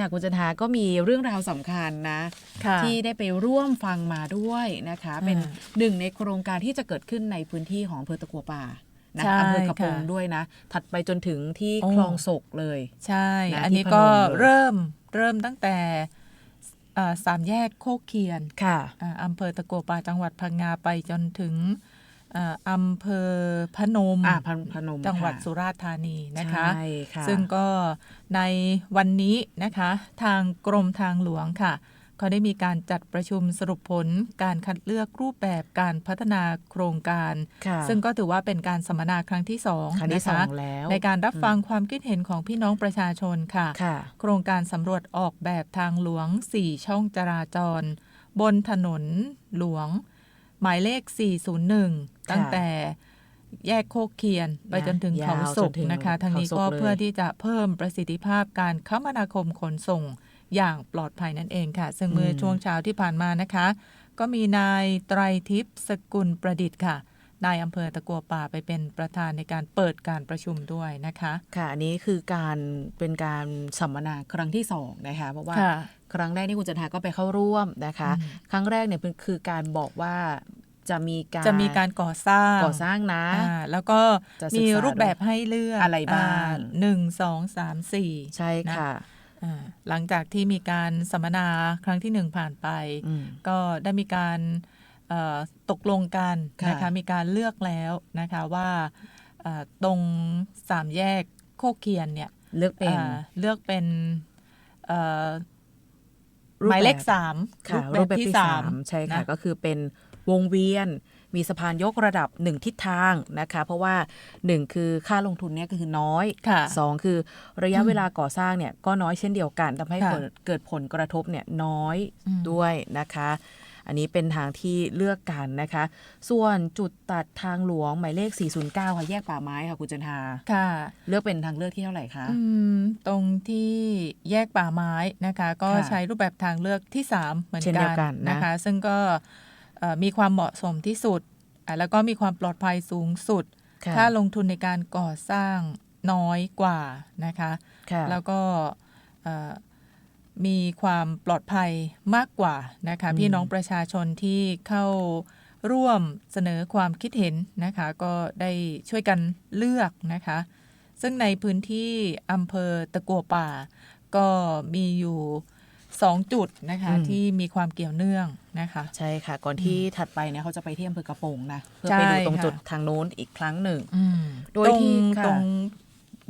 ค่ะคุณจันทาก็มีเรื่องราวสำคัญนะค่ะที่ได้ไปร่วมฟังมาด้วยนะคะ เป็นอ่าหนึ่งในโครงการที่จะเกิดขึ้นในพื้นที่ของอำเภอตะกัวป่านะใช่อำเภอกระพงค่ะด้วยนะ ถัดไปจนถึงที่โอ้คลองศกเลย ใช่นะอันนี้ที่พนมก็เลยเริ่มเริ่มตั้งแต่เอ่อสามแยกโคกเคียนค่ะอ่าอำเภอตะกัวป่าจังหวัดพังงาไปจนถึงเอ่ออำเภอพนมอ่าพนพนมจังหวัดค่ะสุราษฎร์ธานีนะคะใช่ค่ะซึ่งก็ในวันนี้นะคะ ทางกรมทางหลวงค่ะก็ได้มีการจัดประชุมสรุปผลการคัดเลือกรูปแบบการพัฒนาโครงการค่ะซึ่งก็ถือว่าเป็นการสัมมนาครั้งที่สองครั้งที่นะสอคะงแล้วในการรับฟังความคิดเห็นของพี่น้องประชาชนค่ะค่ะโครงการสำรวจออกแบบทางหลวง 4 ช่องจราจร บนถนนหลวง หมายเลข 401 ตั้งแต่แยกโคกเคียน ไปจนถึงเขาศกยาวจนถึงนะคะ ทางนี้เขาศกก็เลยเพื่อที่จะเพิ่มประสิทธิภาพการคมนาคมขนส่งอย่างปลอดภัยนั่นเองค่ะ ซึ่งเมื่อช่วงเช้าที่ผ่านมานะคะ ก็มีนายไตรทิพย์สกุลประดิษฐ์ค่ะนายอำเภอตะกัวป่าไปเป็นประธานในการเปิดการประชุมด้วยนะคะ ค่ะ อันนี้คือการเป็นการสัมมนาครั้งที่สองนะคะ เพราะว่าค่ะครั้งแรกที่คุณจันทาก็ไปเข้าร่วมนะคะอืมครั้งแรกเนี่ยคือการบอกว่า จะมีการจะมีการก่อสร้างก่อสร้างนะอ่าแล้วก็จะศึกษามีรูปแบบให้เลือกอะไรบ้างหนึ่งสองสามสี่ใช่ค่ะอ่าหลังจากที่มีการสัมมนาครั้งที่หนึ่งผ่านไปอืมก็ได้มีการเอ่อตกลงกันค่ะนะคะมีการเลือกแล้วนะคะว่าเอ่อตรงสามแยกโคกเคียนเนี่ยเลือกเป็นอ่าเลือกเป็นเอ่อรูปหมายเลขแบบสามค่ะรูปแบบที่สามใช่ค่ะนะก็คือเป็น วงเวียน มีสะพานยกระดับหนึ่งทิศทางนะคะ เพราะว่าหนึ่งคือค่าลงทุนเนี่ยก็คือน้อยค่ะสองคือระยะเวลาก่อสร้างเนี่ยก็น้อยเช่นเดียวกันทำให้ค่ะเกิดเกิดผลกระทบเนี่ยน้อยอืมด้วยนะคะอันนี้เป็นทางที่เลือกกันนะคะ ส่วนจุดตัดทางหลวงหมายเลข 409 ค่ะ แยกป่าไม้ค่ะคุณจันทาค่ะ เลือกเป็นทางเลือกที่เท่าไหร่คะอืมตรงที่แยกป่าไม้นะคะ ก็ค่ะใช้รูปแบบทางเลือกที่ 3 เหมือนเช่นเดีกัยนวกันนะนะคะ ซึ่งก็เอ่อ มีความเหมาะสมที่สุดอะแล้วก็มีความปลอดภัยสูงสุดค่ะค่าลงทุนในการก่อสร้างน้อยกว่านะคะค่ะแล้วก็เอ่อมีความปลอดภัยมากกว่านะคะอืมพี่น้องประชาชนที่เข้าร่วมเสนอความคิดเห็นนะคะ ก็ได้ช่วยกันเลือกนะคะ ซึ่งในพื้นที่อำเภอตะกัวป่า ก็มีอยู่ สองจุดนะคะอืมที่มีความเกี่ยวเนื่องนะคะ ใช่ค่ะ ก่อนที่ถัดไปเนี่ยเขาจะไปที่อำเภอกระโปรงนะ เพื่อใช่ไปดูตรงค่ะจุดทางโน้นอีกครั้งหนึ่งอืมโดยที่ตรงค่ะตรง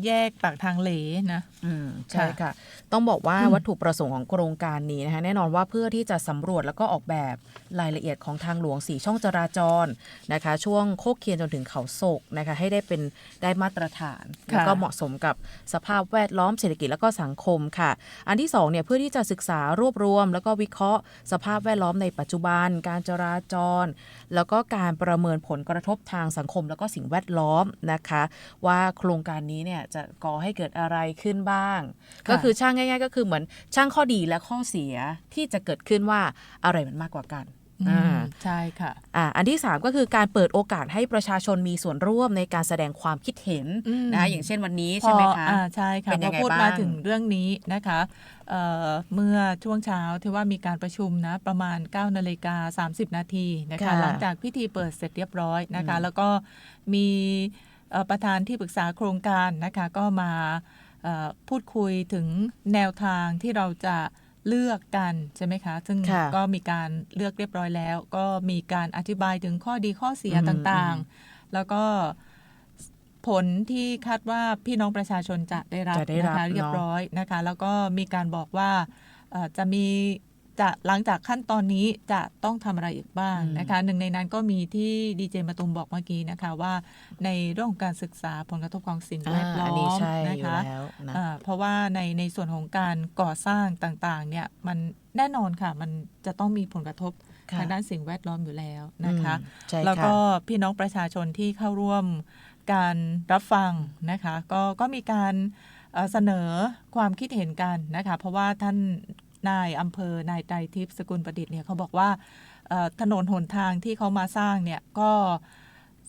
แยกปากทางเหลนะอืมใช่ค่ะ ต้องบอกว่าอืมวัตถุประสงค์ของโครงการนี้นะคะแน่นอนว่าเพื่อที่จะสำรวจแล้วก็ออกแบบรายละเอียดของทางหลวงสีช่องจราจรนะคะ ช่วงโคกเคียนจนถึงเขาโศกนะคะให้ได้เป็นได้มาตรฐาน แล้วก็เหมาะสมกับสภาพแวดล้อมเศรษฐกิจแล้วก็สังคมค่ะ อันที่สองเนี่ยเพื่อที่จะศึกษารวบรวม แล้วก็วิเคราะห์สภาพแวดล้อมในปัจจุบัน การจราจร แล้วก็การประเมินผลกระทบทางสังคม แล้วก็สิ่งแวดล้อมนะคะ ว่าโครงการนี้เนี่ยจะก่อให้เกิดอะไรขึ้นบ้างค่ะก็คือช่างง่าย ๆ ก็คือเหมือนช่างข้อดีและข้อเสียที่จะเกิดขึ้นว่าอะไรมันมากกว่ากันอือ่ามใช่ค่ะอ่าอันที่ 3 ก็คือการเปิดโอกาสให้ประชาชนมีส่วนร่วมในการแสดงความคิดเห็นอืมนะคะอย่างเช่นวันนี้ใช่ไหมคะพออ่าใช่ค่ะเป็นพยัองไงพูดบ้างมาถึงเรื่องนี้นะคะเอ่อเมื่อช่วงเช้าที่ว่ามีการประชุมนะประมาณ9นาฬิกา30 นาทีนะคะค่ะหลังจากพิธีเปิดเสร็จเรียบร้อยนะคะอืมแล้วก็มีเอ่อ ประธานที่ปรึกษาโครงการนะคะก็มาเอ่อพูดคุยถึงแนวทางที่เราจะเลือกกันใช่ไหมคะ ซึ่งค่ะก็มีการเลือกเรียบร้อยแล้ว ก็มีการอธิบายถึงข้อดีข้อเสียอืมต่างอืมๆแล้วก็ผลที่คาดว่าพี่น้องประชาชนจะได้รับจะได้รับนะคะเรียบเนอะร้อยนะคะ แล้วก็มีการบอกว่าเอ่อจะมี จะหลังจากขั้นตอนนี้จะต้องทำอะไรอีกบ้างนะคะหนึ่งในนั้นก็มีที่ดีเจมาตุมบอกเมื่อกี้นะคะว่าในเรื่องของการศึกษาผลกระทบของสิ่งแวดล้ออันนี้มใช่นะอยู่คะแล้วนะอ่าเพราะว่าในในส่วนของการก่อสร้างต่างๆเนี่ยมันแน่นอนค่ะ มันจะต้องมีผลกระทบค่ะทางด้านสิ่งแวดล้อมอยู่แล้วนะคะอืมใช่แล้วค่ะก็พี่น้องประชาชนที่เข้าร่วมการรับฟังนะคะ ก็ก็มีการเอ่อเสนอความคิดเห็นกันนะคะ เพราะว่าท่าน นายอำเภอนายไตรทิพย์สกุลประดิษฐ์เนี่ยเขาบอกว่าเอ่อถนนหนทางที่เขามาสร้างเนี่ยก็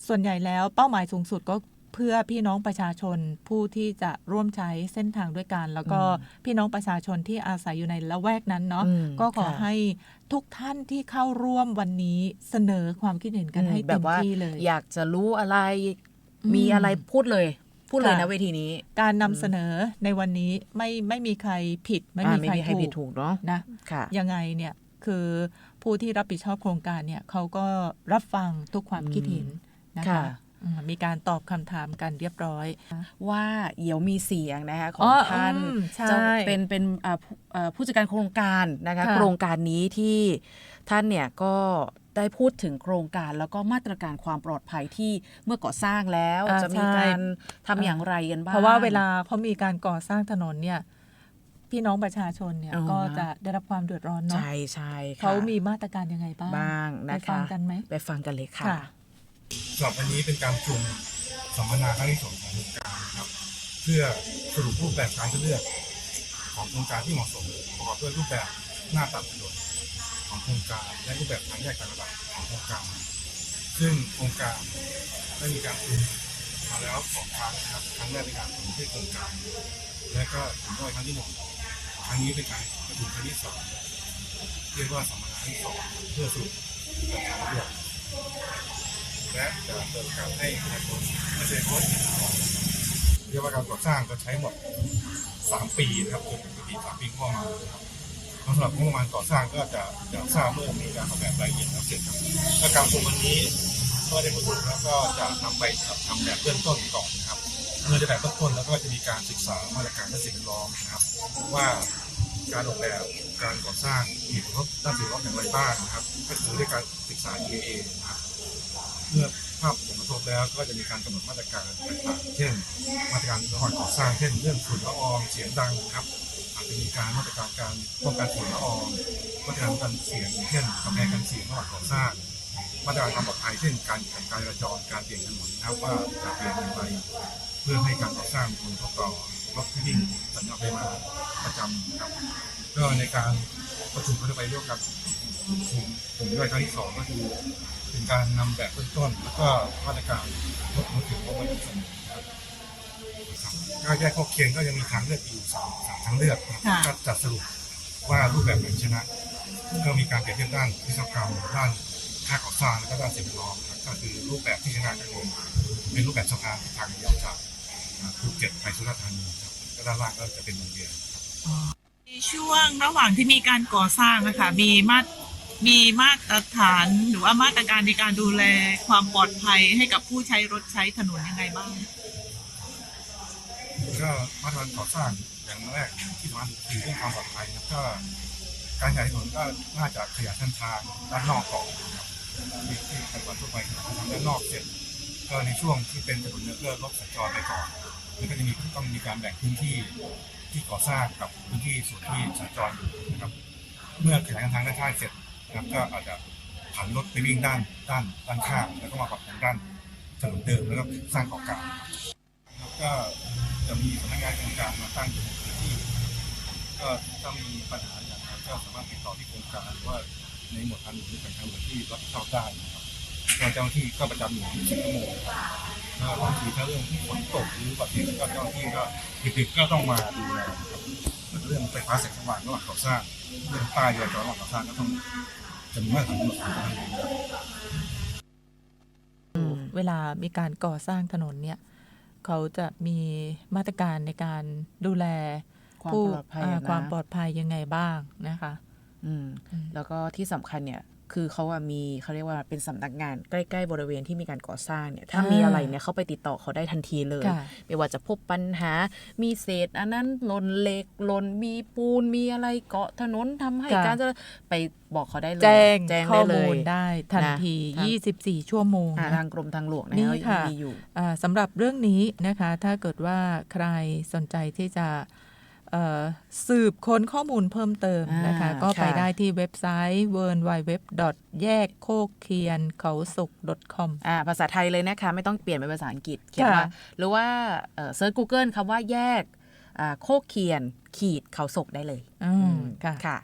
ส่วนใหญ่แล้วเป้าหมายสูงสุดก็เพื่อพี่น้องประชาชนผู้ที่จะร่วมใช้เส้นทางด้วยกัน แล้วก็อืมพี่น้องประชาชนที่อาศัยอยู่ในละแวกนั้นเนาะอืมก็ขอค่ะให้ทุกท่านที่เข้าร่วมวันนี้เสนอความคิดเห็นกันอืมให้แบเต็บมว่าที่เลย อยากจะรู้อะไรอืมมีอะไรพูดเลย พูดเลยค่ะนะเวทีนี้ การนำเสนอในวันนี้ไม่ไม่มีใครผิด ไม่อ่ามีไม่ใครมีใครผิดถูถูกกเนาะนะค่ะยังไงเนี่ยคือผู้ที่รับผิดชอบโครงการเนี่ยเขาก็รับฟังทุกความคิดเห็นนะคะค่ะอืมมีการตอบคำถามกันเรียบร้อย ว่าเดี๋ยวมีเสียงนะคะขอ๋องอท่านอืมใช่เจ้าเป็นเป็นอ่าผู้อ่าผู้จัดการโครงการนะคะค่ะโครงการนี้ที่ท่านเนี่ยก็ ได้พูดถึงโครงการแล้วก็มาตรการความปลอดภัยที่เมื่อก่อสร้างแล้วอ่าจะมีใช่การทำอย่างไรกันบ้างเพราะว่าเวลาเขามีการก่อสร้างถนนเนี่ยพี่น้องประชาชนเนี่ยอ๋อก็จะได้รับความเดือดร้อนเนาะใช่ใช่ค่ะเขามีมาตรการยังไงบ้างบ้างไปนะคะฟังกันไหมไปฟังกันเลยค่ะค่ะสำหรับวันนี้เป็นการประชุมสัมมนาครั้งที่สองของโครงการนะครับ เพื่อสรุปรูปแบบการเลือก ของโครงการที่เหมาะสมประกอบด้วยรูปแบบหน้าตัดถนน ของโครงการและรูปแบบทางแยกต่างระดับของโครงการ ซึ่งโครงการได้มีการประชุมมาแล้วสองครั้งนะครับครั้งแรกเป็นการประชุมที่โครงการ และก็ถึงด้วยครั้งที่หนึ่งครั้งนี้เป็นการประชุมครั้งที่สองเรียกว่าสัมมนาที่สองเพื่อสรุปแบบการเลือกและจะเปิดโอกาสให้ประชาชนมาแสดงความคิดเห็นก่อนเรียกว่าการก่อสร้างก็ใช้หมด 3 ปีนะครับจนปกติ3ปีงบประมาณนะครับ สำหรับงบประมาณก่อสร้างก็จะจะทราบเมื่อมีการออกแบบรายละเอียดแล้วเสร็จครับและการประชุมวันนี้ก็ได้ประชุมแล้วก็จะนำไปทำแบบเบื้องต้นก่อนนะครับ เมื่อได้แบบเบื้องต้นแล้วก็จะมีการศึกษามาตรการและสิ่งแวดล้อมนะครับ ว่าการออกแบบการก่อสร้างมีผลกระทบด้านสิ่งแวดล้อมอย่างไรบ้างนะครับก็คือด้วยการศึกษา EAA นะครับเมื่อภาพผลกระทบแล้วก็จะมีการกำหนดมาตรการต่างๆเช่น มาตรการระหว่างก่อสร้างเช่นเรื่องฝุ่นละอองเสียงดังนะครับ จจะมีการมาตรการการป้องกันฝุ่นละอองมาตรการป้องกันเสียงเช่นกำแพงกันเสียงระหว่างก่อสร้างมาตรการความปลอดภัยเช่นการจัดการจราจรการเปลี่ยนถนนนะครับว่าจะเปลี่ยนอย่างไรเพื่อให้การก่อสร้างมีผลกระทบต่อรถที่วิ่งสัญจรไปมาประจำครับก็ในการประชุมก็จะไปร่วมกับกลุ่มกลุ่มย่อยครั้งที่สองก็คือเป็นการนำแบบเบื้องต้น แล้วก็มาตรการลดมือถือลงมาอีกเสมอครับครับ ก็แยกข้อเคียงก็ยังมีทางเลือกอยู่สามสามทางเลือกนะครับก็จัดสรุปว่ารูปแบบไหนชนะ ก็มีการเปรียบเทียบด้านวิศวกรรมด้านค่าก่อสร้างแล้วก็ด้านสิ่งแวดล้อมนะครับก็คือรูปแบบที่ชนะก็คือเป็นรูปแบบสะพานทางเดียวจากภูเก็ตไปสุราษฎร์ธานีครับก็ด้านล่างก็จะเป็นโรงเรียน ในช่วงระหว่างที่มีการก่อสร้างนะคะมีมาตรมีมาตรฐานหรือว่ามาตรการในการดูแลความปลอดภัยให้กับผู้ใช้รถใช้ถนนยังไงบ้าง ก็มาตรการก่อสร้างอย่างแรกที่สำคัญคือเรื่องความปลอดภัยแล้วก็การขยายถนนก็น่าจะขยายเส้นทางด้านนอกก่อนนะครับที่ที่ไปวันทั่วไปทางด้านนอกเสร็จ ก็ในช่วงที่เป็นถนนเนื้อเพื่อรถสัญจรไปก่อนแล้วก็จะมีต้องมีการแบ่งพื้นที่ที่ก่อสร้างกับพื้นที่ส่วนที่สัญจรนะครับ เมื่อขยายทางด้านข้างเสร็จนะครับก็อาจจะผันรถไปวิ่งด้านด้านด้านข้างแล้วก็มาปรับปรุงด้านถนนเดิมแล้วก็สร้างเกาะกลางก็ จะมีสำนักงานโครงการมาตั้งอยู่ในพื้นที่ ก็ถ้ามีปัญหาอย่างไรก็สามารถติดต่อที่โครงการหรือว่าในหมวดทางหลวงหรือแผนทางหลวงที่รับผิดชอบได้นะครับก็เจ้าหน้าที่ก็ประจำอยู่ที่สิบชั่วโมงนะครับแล้วบางทีถ้าเรื่องฝนตกหรืออุบัติเหตุก็เจ้าหน้าที่ก็ดึกๆก็ต้องมาดูแลนะครับเรื่องไฟฟ้าแสงสว่างระหว่างก่อสร้างเรื่องป้ายจราจรระหว่างก่อสร้างก็ต้องจะมีมาตรฐานของทางหลวงเวลามีการก่อสร้างถนนเนี่ย เขาจะมีมาตรการในการดูแลความผู้ปลอดภัยอ่าอะนะความปลอดภัยยังไงบ้างนะคะ อืมอืมแล้วก็ที่สำคัญเนี่ย คือเขาอะมีเขาเรียกว่าเป็นสำนักงานใกล้ๆบริเวณที่มีการก่อสร้างเนี่ยถ้ามีอะไรเนี่ยเขาไปติดต่อเขาได้ทันทีเลยค่ะไม่ว่าจะพบปัญหา มีเศษ อันนั้นหล่นเหล็กหล่นมีปูนมีอะไรเกาะถนนทำให้ค่ะการจะไปบอกเขาได้เลยแจ้งแจ้งข้อได้เลมูลยได้ทันนะทีทาง24 ชั่วโมงอ่านะทางกรมทางหลวงนี่เนี่ยค่ะมีอยู่อ่าสำหรับเรื่องนี้นะคะ ถ้าเกิดว่าใครสนใจที่จะเอ่อ สืบค้นข้อมูลเพิ่มเติมนะคะอ่าก็ไปค่ะได้ที่เว็บไซต์ w w w แยกโคกเคียนเขาสุก .com อ่าภาษาไทยเลยนะคะ ไม่ต้องเปลี่ยนเป็นภาษาอังกฤษเขียนค่ะว่าหรือว่าเซิร์ช Google คำว่าแยกอ่าโคกเคียนขีดเขาศกได้เลยอืมค่ะค่ะ